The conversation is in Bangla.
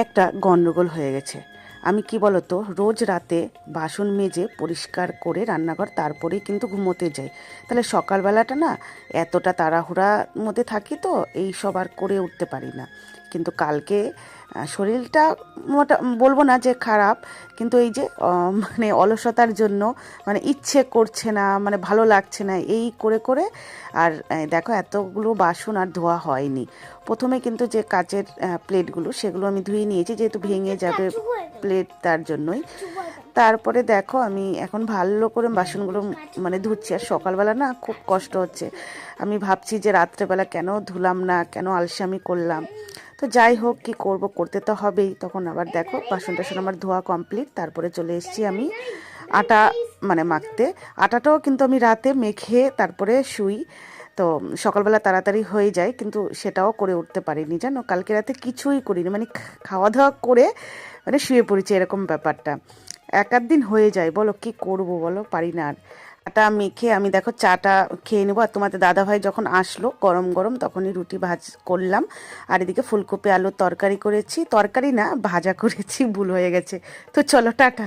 একটা গন্ডগোল হয়ে গেছে। আমি কি বলতো রোজ রাতে বাসন মেজে পরিষ্কার করে রান্নাঘর তারপরেই কিন্তু ঘুমোতে যাই। তাহলে সকালবেলাটা না এতটা তাড়াহুড়ার মধ্যে থাকি তো এই সব আর করে উঠতে পারি না। কিন্তু কালকে শরীরটা মোটা বলব না যে খারাপ কিন্তু এই যে মানে অলসতার জন্য মানে ইচ্ছে করছে না মানে ভালো লাগছে না এই করে করে আর দেখো এতগুলো বাসন আর ধোয়া হয়নি। প্রথমে কিন্তু যে কাচের প্লেটগুলো সেগুলো আমি ধুয়ে নিয়েছি যেহেতু ভেঙে যাবে প্লেট তার জন্যই। তারপরে দেখো আমি এখন ভালো করে বাসনগুলো মানে ধুচ্ছি, আর সকালবেলা না খুব কষ্ট হচ্ছে। আমি ভাবছি যে রাত্রেবেলা কেন ধুলাম না, কেন আলসামি করলাম। তো যাই হোক, কি করব, করতে তো হবেই। তখন আবার দেখো বাসন টাসন আমার ধোয়া কমপ্লিট, তারপরে চলে এসেছি আমি আটা মানে মাখতে। আটাটাও কিন্তু আমি রাতে মেখে তারপরে শুই। তো সকালবেলা তাড়াতাড়ি হয়ে যায়, কিন্তু সেটাও করে উঠতে পারিনি। জানো, কালকে রাতে কিছুই করিনি মানে খাওয়া দাওয়া করে মানে শুয়ে পড়েছি এরকম ব্যাপারটা। এক আধ দিন হয়ে যায়, বলো কি করব বলো, পারি না আর। আটা মেখে আমি দেখো চাটা খেয়ে নেব, আর তোমাদের দাদাভাই যখন আসলো গরম গরম তখনই রুটি ভাজ করলাম। আর এদিকে ফুলকপি আলুর তরকারি করেছি, তরকারি না, ভাজা করেছি, ভুল হয়ে গেছে। তো চলো, টাটা।